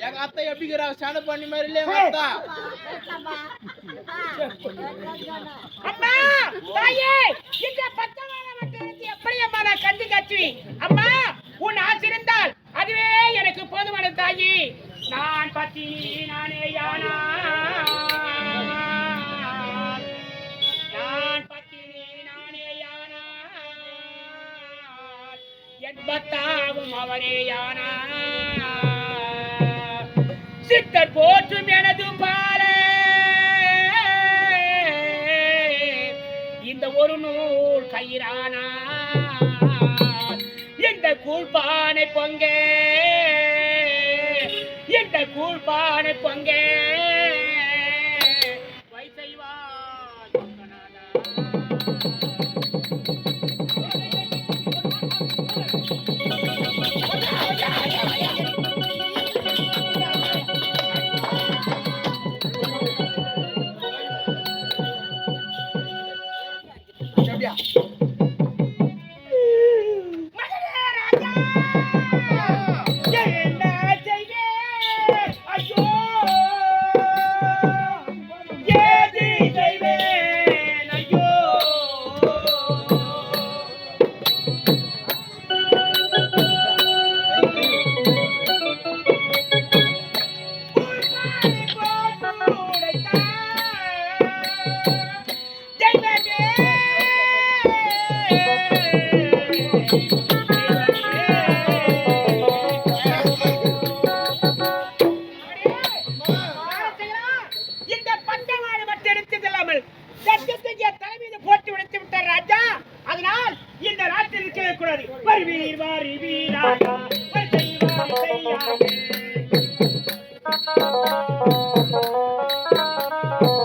எங்க அத்தை எப்படிங்கிறா சண்டை பண்ணி மாதிரி இல்ல எங்க அத்தா? அம்மா தாயே இந்த வட்டத்தை நான் கண்டு அம்மா உன் ஆசை இருந்தால் அதுவே எனக்கு போதுமான தாயி. நான் பத்தினி நானே யானா? எண்பத்தாவும் அவரே யானா. சித்தர் போற்றும் எனது பாலே. இந்த ஒரு நூல் கயிறானா. இந்த கூழ்பானை பொங்க. இந்த கூழ்பானை பொங்க. Thank you.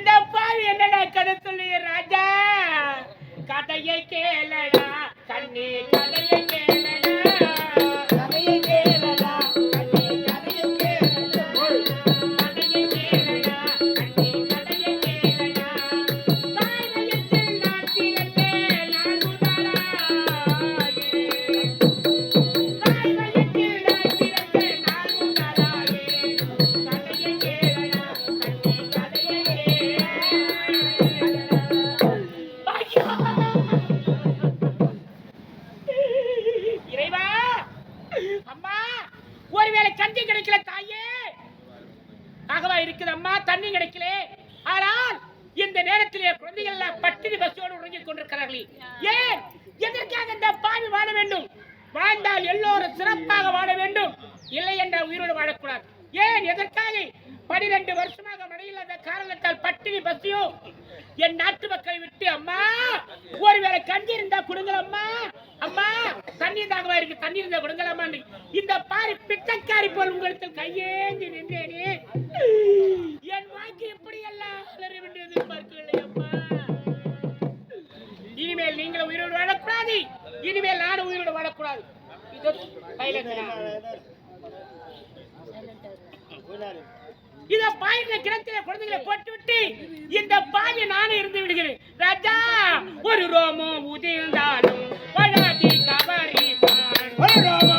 இந்த பாவி என்னடா கதை சொல்லுவேன் ராஜா? கதையை கேளடா கண்ணே கதையை கேள ஆகவா இருக்குது அம்மா தண்ணி கிடைக்கல. ஆனால் இந்த நேரத்திலே குழந்தைகள் பட்டினி பசியோடு உறங்கிக் கொண்டிருக்கிறார்கள். ஏன்? எதற்காக இந்த பாவி வாழ வேண்டும்? வாழ்ந்தால் எல்லோரும் சிறப்பாக வாழ வேண்டும். இல்லை என்றால் உயிரோடு வாழக்கூடாது. ஏன்? எதற்காக? பனிரெண்டு வருஷமாக மழையில்லாத காரணத்தால் பட்டினி பசியோ என் நாட்டு மக்களை விட்டு அம்மா ஒருவேளை கஞ்சி இருந்தா கொடுங்கள் அம்மா. அம்மா தண்ணி தாகமா இருக்கு தண்ணி இருந்தா கொடுங்கள் அம்மா. இந்த பாரி பிச்சைக்காரி போல் உங்களிடத்தில் கையேந்தி நின்றேனே. என் வாழ்க்கை எப்படி எல்லாம் வளர வேண்டும் எதிர்பார்க்கவில்லை இனிமேல் நீங்கள் உயிரோடு வாழக்கூடாது. இனிமேல் நானும் உயிரோடு வாழக்கூடாது. இது இத பாயிர கிணத்துல குழந்தைகளை போட்டுவிட்டு இந்த பாவி நானே இருந்து விடுகிறேன். ராஜா ஒரு ரோமம் உதிர்ந்தாலும் ஒரு ரோமம்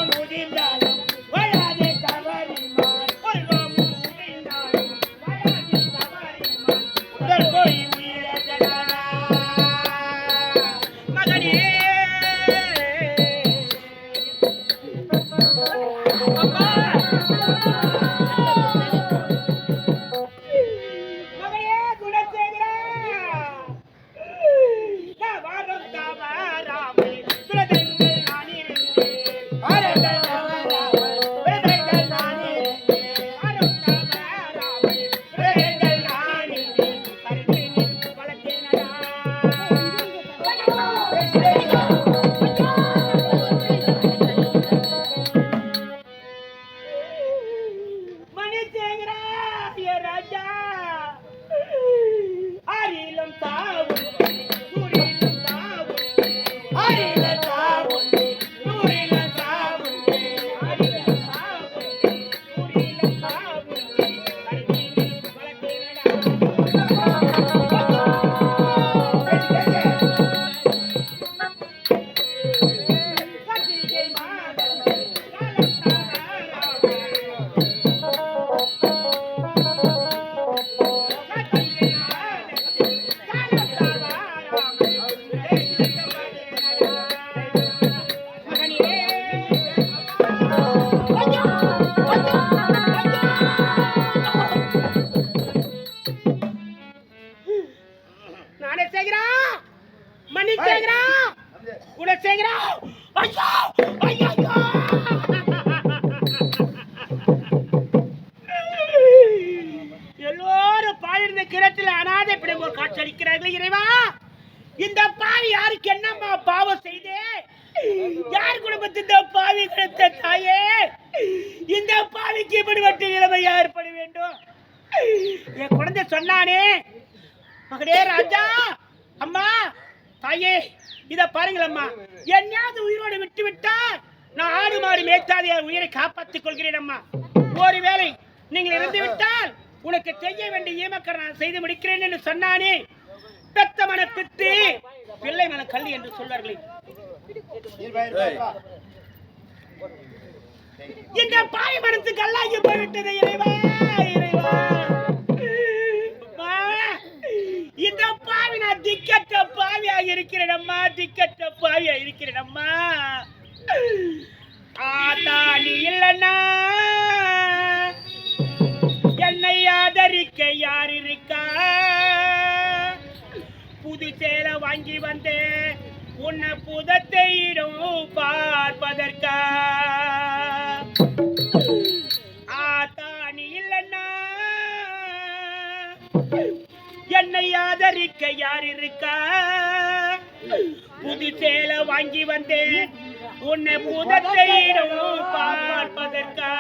ஒரு இறைவா இந்த பாவி யாருக்கு என்னம்மா பாவம் செய்தே? யார் குடும்பத்து இந்த பாவி கிடைத்த தாயே? இந்த பாவிக்கு இப்படிப்பட்ட நிலைமை ஏற்பட வேண்டும்? என் குழந்தை சொன்னானே மகனே ராஜா அம்மா தாயே இத பாருங்களம்மா என்னையாவது உயிரோடு விட்டு விட்டா நான் ஆடு மாடு மேய்த்தாது என் உயிரை காப்பாற்றிக் கொள்கிறேன் அம்மா. ஒருவேளை நீங்கள் இருந்து விட்டால் உனக்கு செய்ய வேண்டிய ஈமக்கரை நான் செய்து முடிக்கிறேன் என்று சொன்னானே பெத்த மன பித்து பிள்ளை மன கல்வி என்று சொல்வார்களே. இந்த பாய் மனத்துக்கு கல்லாகி போய்விட்டது இறைவா இறைவா. இந்த பாவி நான் திக்கற்ற பாவியாக இருக்கிறேன் அம்மா திக்கற்ற பாவியாக இருக்கிறேன் அம்மா. ஆத்தா நீ இல்லைன்னா சேல வாங்கி வந்தேன் உன்னை புதத்தையிடும் பார்ப்பதற்கா ஆத்தா இல்லைன்னா என்னை ஆதரிக்க யார் இருக்கா? புது சேலை வாங்கி வந்தேன் உன்னை புதத்தையிடும் பார்ப்பதற்கா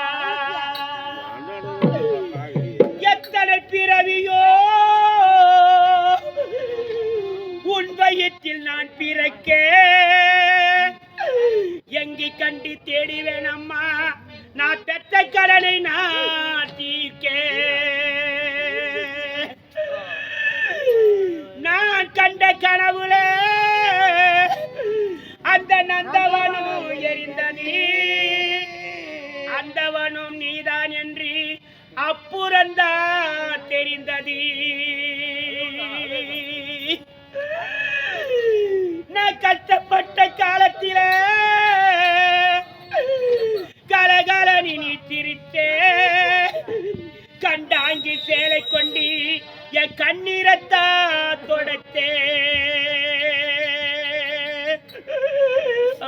நீ சிரித்தே. கண்டாங்கி சேலை கொண்டி என் கண்ணீரத்தா தொடத்தே.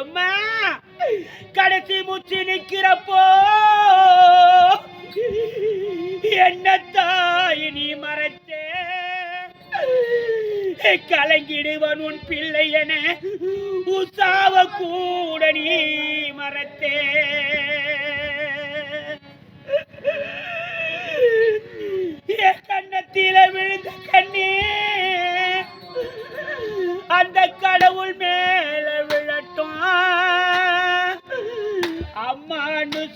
அம்மா கடைசி மூச்சு நிக்கிறப்போ என்னத்தாய் நீ மறைத்தே? கலங்கிடுவன் உன் பிள்ளை என உசாவ கூட நீ மறத்தே.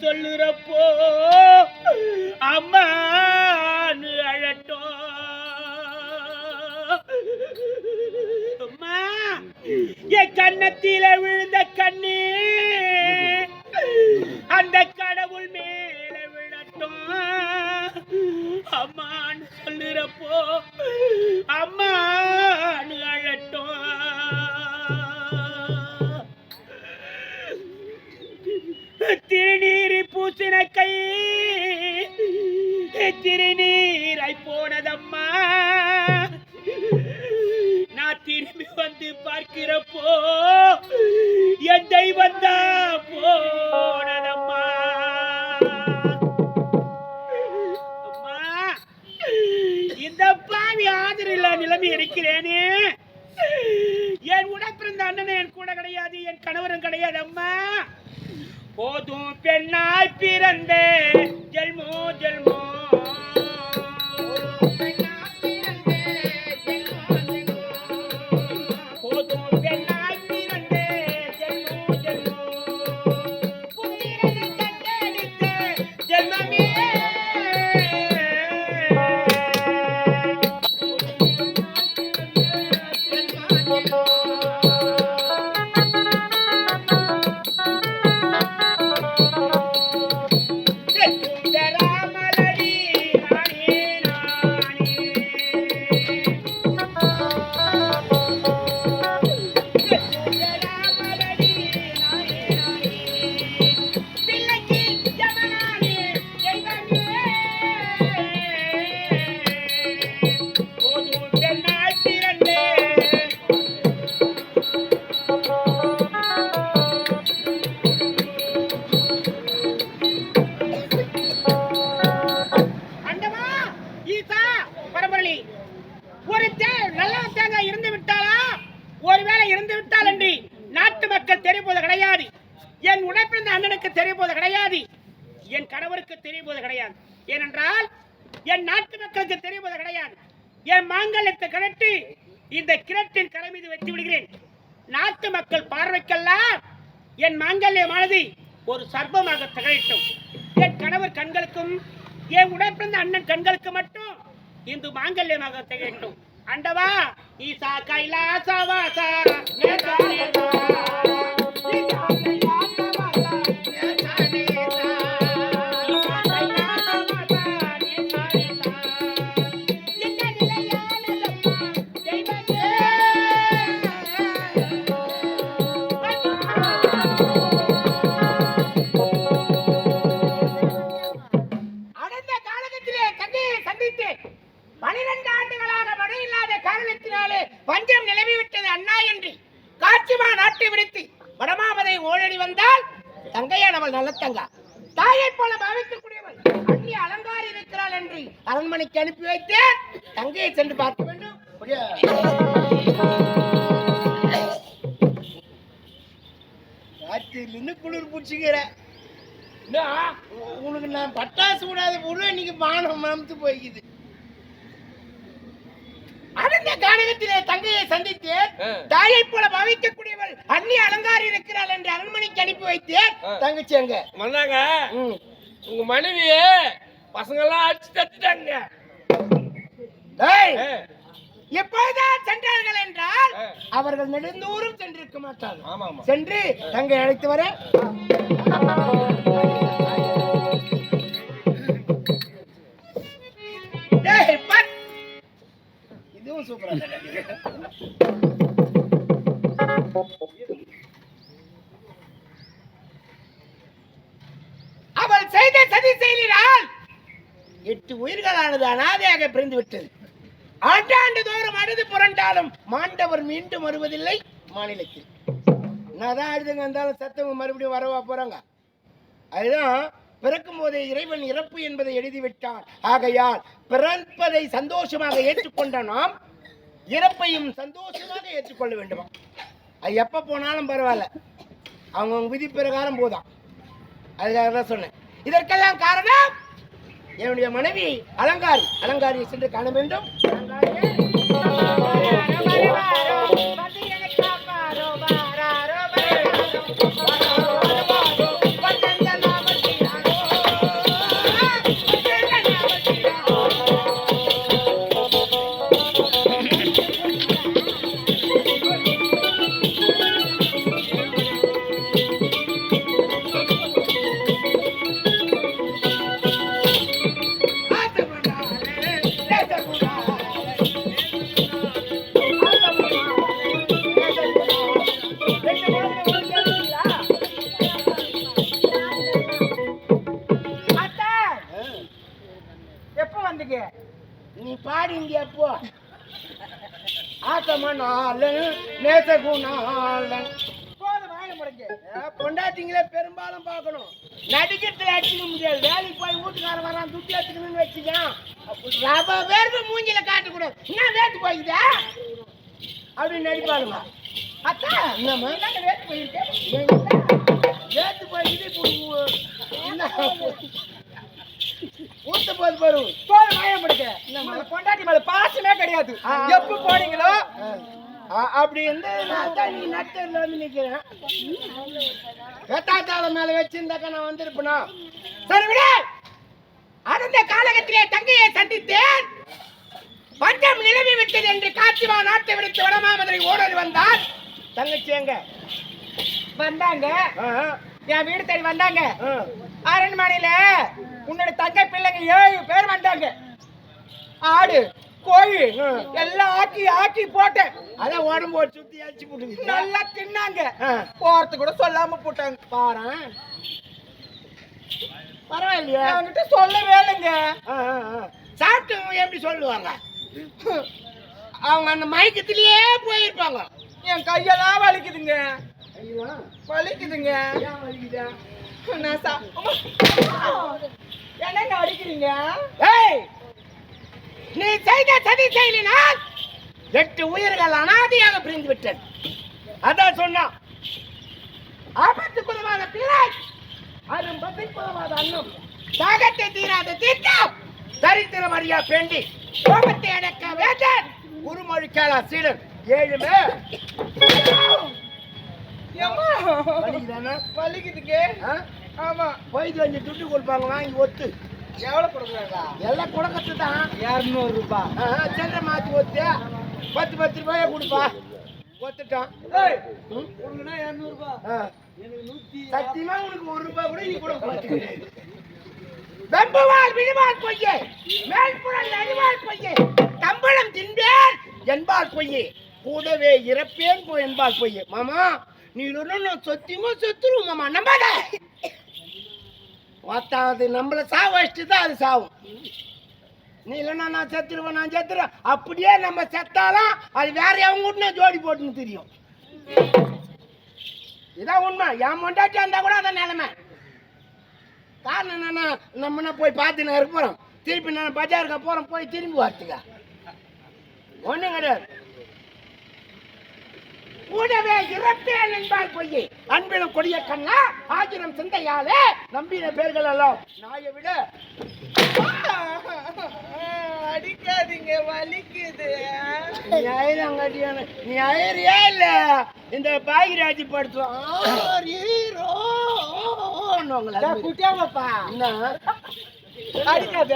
சொல்லுறப்போ அம்மா அழட்டோ அம்மா என் கண்ணத்தில விழுந்த கண்ணி அந்த கடவுள் மேல விழட்டும். அம்மான்னு சொல்லுறப்போ அம்மா வந்து பார்க்கிறப்போ என் தெய்வம் தான் போனதம்மா. அம்மா இந்த பாவி ஆதரில்லா நிலைமை இருக்கிறேனே. என் உடப்பிருந்த அண்ணன் என் கூட கிடையாது என் கணவரும் கிடையாது அம்மா. போதும் பெண்ணாய் பிறந்தேன். கீதா பரம்பரளி. ஒரு நல்ல தேங்காய் இருந்து விட்டாளா ஒருவேளை இருந்து விட்டால் என்று நாட்டு மக்கள் தெரியும்போது கிடையாது. என் உடைப்பிருந்த அண்ணனுக்கு தெரியும்போது கிடையாது. என் கணவருக்கு தெரியும்போது கிடையாது. ஏனென்றால் என் நாட்டு மக்களுக்கு தெரியும்போது கிடையாது. என் மாங்கல்யத்தை கழட்டி இந்த கிழட்டின் கரை மீது வெற்றி விடுகிறேன். நாட்டு மக்கள் பார்வைக்கெல்லாம் என் மாங்கல்யமானது ஒரு சர்ப்பமாக திகழட்டும். என் கணவர் கண்களுக்கும் என் உடற்பிறந்த அண்ணன் கண்களுக்கு மட்டும் இந்து மாங்கல்யமாக திகழட்டும் அண்டவா ஈசா கைலாசா வாசா ராத்திரிலிருந்து குளிர் பிடிச்சிக்கிற உனக்கு நான் பட்டாசு விடாத பொருள் இன்னைக்கு பானம் மறந்து போய்க்குது. அடர்ந்த கானகத்திலே தங்கையை சந்தித்தேன். தாயைப் போல பாவிக்கக்கூடியவள் அண்ணி அலங்காரி இருக்கிறாள் என்று அரண்மனைக்கு அனுப்பி வைத்தேன். தங்கச்சி அங்க. வந்தாங்க. உங்க மனைவி பசங்க எல்லாம் அடிச்சு தத்துட்டாங்க டேய், எப்போதுதான் சென்றார்கள் என்றால். அவர்கள் நெடுந்தூரம் சென்றிருக்க மாட்டார்கள். சென்று தங்கை அழைத்து வர. இதுவும் சூப்பரா அவள் செய்த சதி செய்கிறாள். எட்டு உயிர்களானது அனாதையாக பிரிந்து விட்டது ஆண்டாண்டு தோறும் அழுது புரண்டாலும் மாண்டவர் மீண்டும் வருவதில்லை மாநிலத்தில். நான் தான் அழுதுங்க இருந்தாலும் சத்தவங்க மறுபடியும் வரவா போறாங்க? அதுதான் பிறக்கும் போதே இறைவன் இறப்பு என்பதை எழுதி விட்டான் ஆகையால் பிறப்பதை சந்தோஷமாக ஏற்றுக்கொண்ட நாம் இறப்பையும் சந்தோஷமாக ஏற்றுக்கொள்ள வேண்டுமா? அது எப்போ போனாலும் பரவாயில்ல. அவங்கவுங்க விதி பிரகாரம் போதான். அதுக்காக தான் சொன்னேன். இதற்கெல்லாம் காரணம் என்னுடைய மனைவி அலங்காரி. அலங்காரியை சென்று காண வேண்டும். Yeah. இந்தியா போ. ஆத்தமனாலன் நேசகுணாலன். போதும் வாய முடங்க பொண்டாட்டிங்களே பெரும்பாலும் பார்க்கணும். நடிக்கிறதுல அடிச்சுக்க முடியாது. வேலைக்கு போய் வீட்டுக்காரன் வரான் துட்டி எடுத்துக்கணும்னு வச்சுக்கான். ரவ வேர்வு மூஞ்சில காட்டக்கூடாது. என்ன வேட்டு போய்க்குதா அப்படின்னு நடிப்பாளுங்க அத்தா என்னம்மா? வேட்டு போயிருக்கேன் வேட்டு போய்க்குது இப்போ என்ன? ஊத்த போது பாரு. போதும் வாய முடங்க நம்ம பொண்டாட்டி மேல பாசமே கிடையாது. எப்ப போனீங்களோ? அப்படி இருந்து நான் நீ நட்டரில் வந்து நிற்கிறேன் வெத்தாத்தாள மேலே வச்சிருந்தாக்கா நான் வந்திருப்பேனா? சரி விடு. அடர்ந்த காலகத்திலே தங்கையை சந்தித்தேன். பஞ்சம் நிலவி விட்டது என்று காட்சிவா நாட்டை விடுத்து வடமாமதுரை ஓடல் வந்தால் தங்கச்சி எங்க? வந்தாங்க. என் வீடு தேடி வந்தாங்க. அரண்மனையில உன்னோட தங்கை பிள்ளைங்க ஏழு பேர் வந்தாங்க. ஆடு கோழி எல்லாம் ஆக்கி ஆக்கி போட்டேன். அதான் உடம்பு ஒரு சுத்தி அடிச்சு போட்டுக்குது நல்லா தின்னாங்க. போறது கூட சொல்லாம போட்டாங்க. பாரேன். பரவாயில்லையா. அவன்கிட்ட சொல்லவே இல்லைங்க. ஆ, ஆ, ஆ. சாப்பிட்டவங்க எப்படி சொல்லுவாங்க? அவங்க அந்த மயக்கத்திலேயே போயிருப்பாங்க. என் கையெல்லாம் வலிக்குதுங்க. வலிக்குதுங்க? நான் சா என்னங்க அடிக்கிறீங்க? ஏய்! நீ செய்த சதி செயலினால் எட்டு உயிர்கள் அனாதையாக பிரிந்து விட்டது. அதான் சொன்னான் ஆபத்து குலவாத பிள்ளை அரும் பசை குலவாத அன்னம் தாகத்தை தீராத தீர்த்தம் தரித்திரம் அறியா பெண்டி கோபத்தை அடக்க வேந்தன் குருமொழி கேளா சீடன். ஏழுமே. ஆ? ஆமா. போயிட்டு வந்து துட்டு கொடுப்பாங்க வாங்கி ஒத்து. எவ்வளவு கொடுக்குறாங்க? எல்லாம் குடக்கத்து தான். இரநூறு ரூபாய் சென்ற மாத்தி ஒத்து. பத்து பத்து ரூபாய கொடுப்பா. ஒத்துட்டான். ம்? இரநூறு ரூபாய். சத்தியமா உனக்கு ஒரு ரூபாய் கூட நீ கூட வெம்புவாள் விழுவாள் பொய்யே. மேல்புறல் அறிவாள் பொய்யே. தம்பளம் தின்பேன் என்பால் பொய்யே. கூடவே இறப்பேன் என்பால் பொய்யே. மாமா நீ நான் சத்தியமா செத்துருவோம் மாமா நம்பாத. ஒத்தாவது நம்மளை சாவ வச்சுட்டு தான் அது சாவும் நீ இல்லைன்னா நான் செத்துருவேன் நான் செத்துருவேன். அப்படியே நம்ம செத்தாலும் அது வேற எவங்க கூட ஜோடி போட்டுன்னு தெரியும். இதான் உண்மை. என் மொண்டாட்டி இருந்தா கூட அதான் நிலைமை. காரணம் என்னன்னா நம்ம என்ன போய் பார்த்து நான் இருக்க போகிறோம் திருப்பி நான் பஜாருக்கு போகிறோம் போய் திரும்பி வரத்துக்கா. ஒன்றும் கிடையாது. கூடவே இறப்பேன் என்பால் பொய்யே அன்பிலும் கொடிய கண்ணா ஆயிரம் சிந்தையாலே நம்பின பேர்கள் எல்லாம் நாயை விட அடிக்காதீங்க வலிக்குது நீ அயரங்காட்டியான நீ அயறியா இல்ல இந்த பாகிராஜி படுத்துவோம் குட்டியாமப்பா என்ன அடிக்காத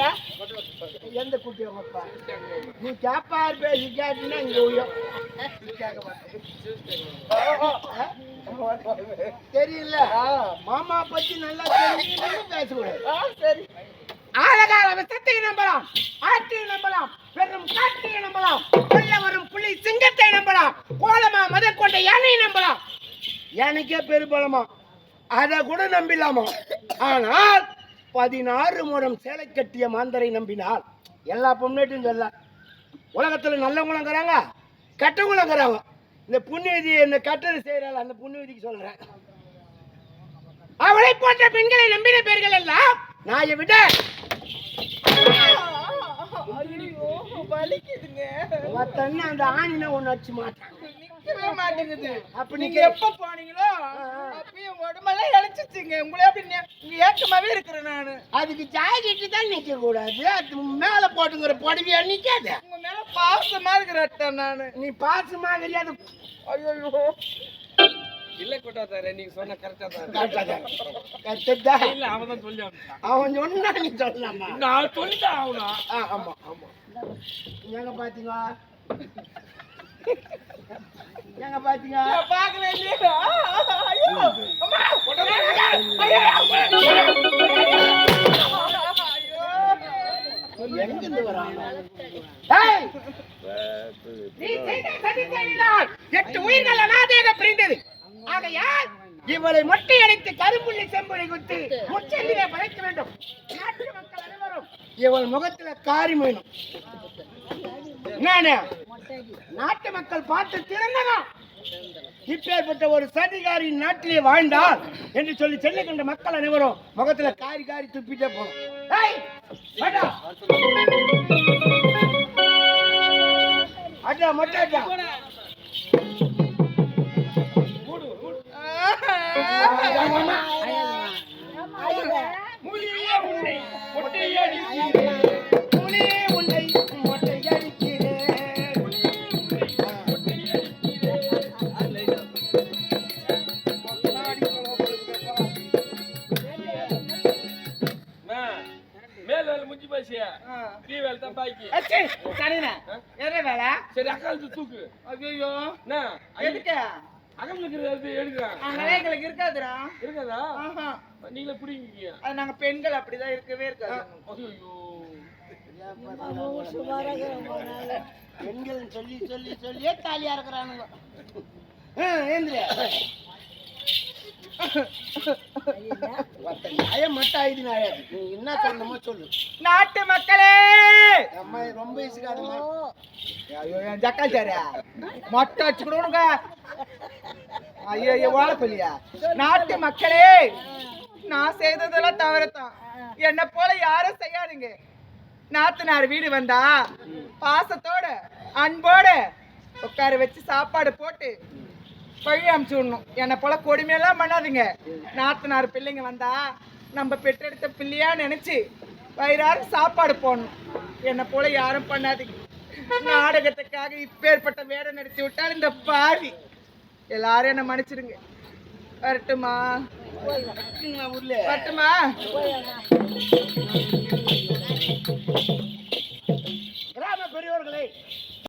எந்த குட்டியம்மாப்பா நீ கேப்பார் பேசி கேட்டீங்கன்னா இங்க உயரும். தெரியல. மாமா பத்தி நல்லா தெரியும் பேசக்கூடாது. சரி. ஆழகால விஷத்தை நம்பலாம் ஆற்றை நம்பலாம் பெரும் காற்றை நம்பலாம் கொல்ல வரும் புலி சிங்கத்தை நம்பலாம் கோலமா மத கொண்ட யானை நம்பலாம். யானைக்கே பெருபலமா அதை கூட நம்பிடலாமா ஆனால் பதினாறு முறம் சேலை கட்டிய மாந்தரை நம்பினால் எல்லா பொண்ணேட்டும் சொல்ல உலகத்துல நல்லவங்களுங்கிறாங்க கெட்டவங்களுங்கிறாங்க இந்த புண்ணியதி இந்த கட்டது செய்யறாள் அந்த புண்ணியதிக்கு சொல்றேன். அவளை போன்ற பெண்களை நம்பின பேர்கள் எல்லாம் நாயை விட அந்த ஆணின ஒண்ணு வச்சு மாட்டான் மாட்டேங்குது. அப்ப நீங்க எப்ப போனீங்களோ அப்பயும் உடம்பெல்லாம் இழைச்சிச்சுங்க. உங்களே அப்படி ஏக்கமாவே இருக்கிறேன் நானு. அதுக்கு ஜாக்கெட்டு தான் நிக்க கூடாது அது மேல போட்டுங்கிற புடவையா நிக்காத. உங்க மேல பாசமா இருக்கிறேன் நானு. நீ பாசமா கிடையாது ஐயோ இல்ல கொட்டாதாரு நீங்க சொன்ன கரெக்டா தான் கத்துதா இல்ல அவன் தான் சொல்லி. அவன் சொன்னா நீ சொல்லலாமா? நான் சொல்லிட்டேன் அவனா? ஆ, ஆமா ஆமா. எங்க பாத்தீங்க எங்க பாத்தீங்க பாக்கவே இல்லையா ஐயோ அம்மா எங்க இருந்து நீ செய்த சதி எட்டு உயிர்கள் அனாதையாக பிரிந்தது ஆகையால் இவளை மொட்டை அடித்து கருப்புள்ளி செம்புளை குத்தி முச்செல்லிலே படைக்க வேண்டும் நாட்டு மக்கள் அனைவரும் இவள் முகத்துல காரி மீனும் என்ன நாட்டு மக்கள் பார்த்து திறந்தனும் இப்பேற்பட்ட ஒரு சதிகாரி நாட்டிலே வாழ்ந்தால் என்று சொல்லி சென்னை கண்ட மக்கள் அனைவரும் முகத்துல காரி காரி துப்பிட்டே போனோம் ஏய், வாடா. அடா மொட்டை அடா. ஆமாம்மா. மூலியே உன்னை கீழ் வேலை தான் பாக்கி. அச்சே, சரிண்ணே. என்ன வேலை? சரி அக்காலத்து தூக்கு ஐயையோ, என்ன? எதுக்கு? இருக்கிறது எடுக்கிறான் எங்களுக்கு இருக்காதுடா. இருக்காதா. நீங்களே பிடிங்க அது நாங்க பெண்கள் அப்படிதான் இருக்கவே இருக்காது. ஐயோ பெண்கள் சொல்லி சொல்லி சொல்லியே தாலியா இருக்கிறானுங்க. ஆ, என்ன சொல்லணுமோ சொல்லு நாட்டு மக்களே! அம்மா ரொம்ப இசுக்காதுமா ஐயோ என் ஜக்காச்சாரியா மொட்டை உனக்கு ஐயோ ஐயோ வாழப்பள்ளியா நாட்டு மக்களே நான் செய்ததெல்லாம் தவறுதான். என்ன போல யாரும் செய்யாதீங்க. நாத்தனார் வீடு வந்தா பாசத்தோட அன்போட உட்கார வச்சு சாப்பாடு போட்டு பழி அமுச்சு விடணும். என்னை போல கொடுமையெல்லாம் பண்ணாதீங்க. நாத்தனார் பிள்ளைங்க வந்தா நம்ம பெற்றெடுத்த பிள்ளையா நினைச்சு வயிறார சாப்பாடு போடணும். என்னை போல யாரும் பண்ணாதீங்க. நாடகத்துக்காக இப்பேற்பட்ட வேடம் நடித்து விட்டால் இந்த பாவி. எல்லாரும் என்ன மன்னிச்சிடுங்க வரட்டுமா வரட்டுமா கிராம பெரியோர்களே